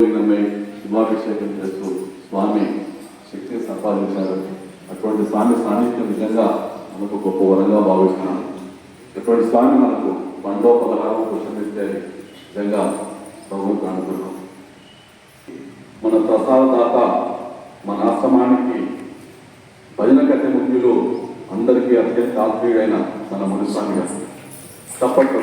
అమ్మాయి శుభాభిషేకం చేస్తూ స్వామి శక్తిని సంపాదించారు. అటువంటి స్వామి సాన్నిధ్యం నిజంగా మనకు గొప్ప వరంగా భావిస్తున్నాను అటువంటి స్వామి మనకు పండో పదహారు పురుషమిస్తే నిజంగా ప్రభుత్వం అనుకున్నాం మన ప్రసాదదాత మన ఆశ్రమానికి భజన కట్టె ముఖ్యులు అందరికీ అత్యంత ఆత్మీయుడైన మన మునిస్వామి గారు. తప్పట్లు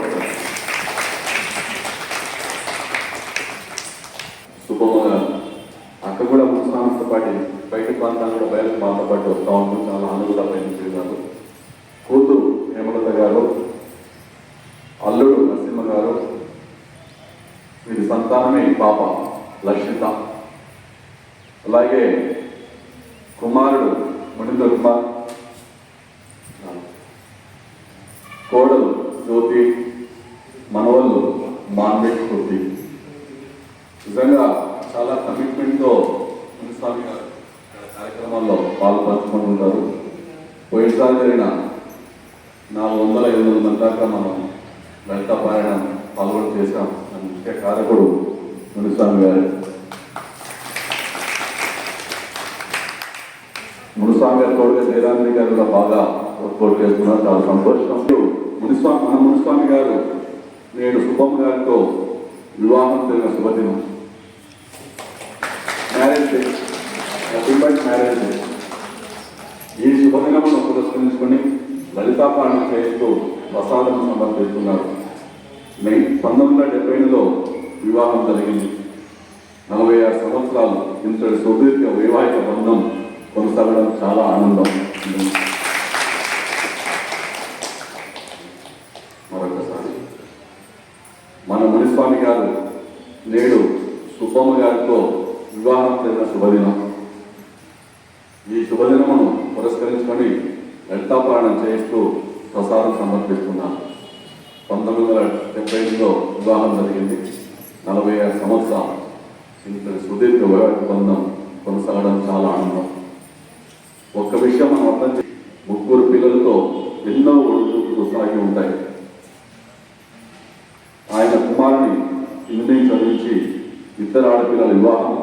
ప్రాంతాలు మాతో పాటు వస్తూ ఉంటుంది చాలా ఆనందంగా పయనించారు కూతురు హేమలత గారు అల్లుడు నరసింహ గారు వీరి సంతానమే పాప లక్షిత. అలాగే కుమారుడు మణిందర్ కుమార్ కోడలు జ్యోతి మనవళ్ళు మాన్వేట్ దాకా మనం లలిత పారాయణం పాల్గొని చేశాం. దాని ముఖ్య కారకుడు మునుస్వామి గారు. మునుస్వామి గారు తోడుగా జయరామని గారు కూడా బాగా వర్కౌట్ చేస్తున్నారు. చాలా సంతోషం. మునిస్వామి మన మునిస్వామి గారు నేడు శుభం గారితో వివాహం జరిగిన శుభదినం. మ్యారేజ్ డే మ్యారేజ్ డే ఈ శుభదినమును పురస్కరించుకొని లలితా పాలన చేస్తూ ప్రసాదం సమర్పిస్తున్నారు మే పంతొమ్మిది వందల డెబ్బైలో వివాహం జరిగింది. నలభై ఆరు సంవత్సరాలు ఇంతటి సుదీర్ఘ వైవాహిక బంధం కొనసాగడం చాలా ఆనందం. మరొకసారి. మన మునిస్వామి గారు నేడు సుబ్బమ్మ గారితో వివాహం జరిగిన శుభదినం. ఈ శుభదినమును పురస్కరించుకొని లలితా చేస్తూ ప్రసాదం సమర్పిస్తున్నాను పంతొమ్మిది వందల డెబ్బై ఐదులో వివాహం జరిగింది. నలభై ఆరు సంవత్సరాలు. ఇంత సుదీర్ఘ వైవాహిక బంధం కొనసాగడం చాలా ఆనందం. ఒక్క విషయం మనం అర్థం ముగ్గురు పిల్లలతో ఎన్నో ఒడిదుడుకులు సాగి ఉంటాయి. ఆయన కుమారుని ఇంజనీరింగ్ చదివించి ఇద్దరు ఆడపిల్లల వివాహం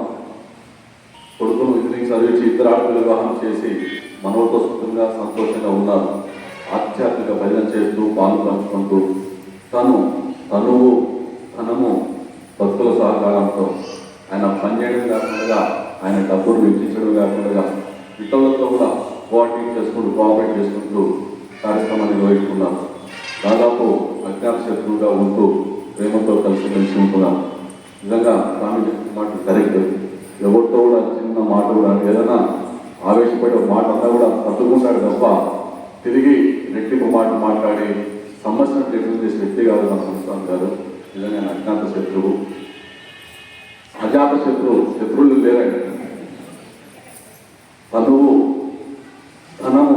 కొడుకును ఇంజనీరింగ్ చదివించి ఇద్దరు ఆడపిల్లల వివాహం చేసి మనవతో సుఖంగా సంతోషంగా ఉన్నారు. ఆధ్యాత్మిక భజన చేస్తూ పాలు పంచుకుంటూ తను తనువు ధనము భక్తుల సహకారంతో ఆయన పనిచేయడం కాకుండా ఆయన డబ్బులు వెచ్చించడం కాకుండా ఇతరులతో కూడా కోఆర్డినేట్ చేసుకుంటూ కోఆపరేట్ చేసుకుంటూ కార్యక్రమాన్ని నిర్వహిస్తున్నారు. దాదాపు అజ్ఞాన శత్రువుగా ఉంటూ ప్రేమతో కలిసి కలిసి ఉంటున్నారు నిజంగా స్వామి చెప్పిన మాట కరెక్ట్ ఎవరితో కూడా చిన్న మాట కూడా ఏదైనా ఆవేశపడే మాట అంతా కూడా తట్టుకుంటాడు తప్ప తిరిగి మాట మాట్లాడి సమస్యను నిర్ణయం చేసే వ్యక్తి కాదు మన సంస్థానం గారు నిజంగా అజ్ఞాత శత్రువు. అజాత శత్రువు శత్రువులు లేరండి. తనువు ధనము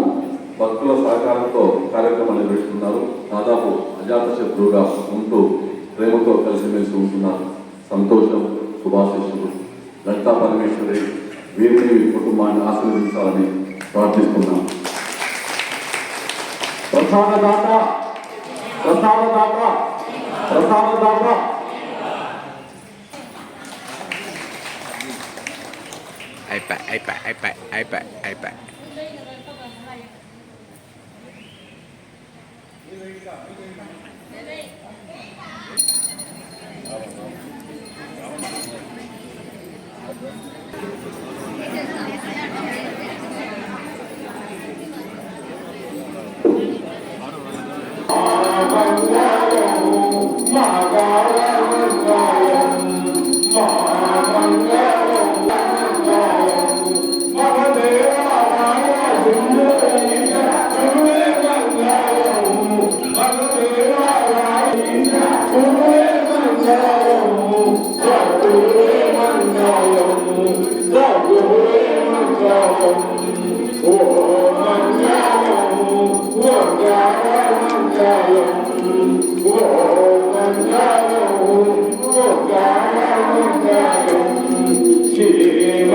భక్తుల సహకారంతో కార్యక్రమాలు నిర్వహిస్తున్నారు. దాదాపు అజాత శత్రువుగా ఉంటూ ప్రేమతో కలిసిమెలిసి ఉంటున్నారు. సంతోషం శుభాశిష్యులు లలితా పరమేశ్వరి వీరిని కుటుంబాన్ని ఆశీర్వదించాలని ప్రార్థిస్తున్నాం ప్రసాదదాత ప్రసాదదాత ప్రసాదదాత అయిపోయి అయిపోయి అయిపోయి అయిపోయి అయిపోయి மாதா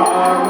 are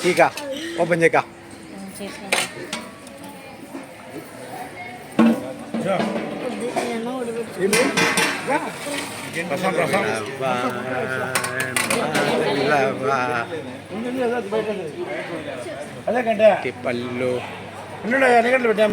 ठीक है ओपन చేయక పళ్ళు ఎన్ని గంటలు పెట్టాం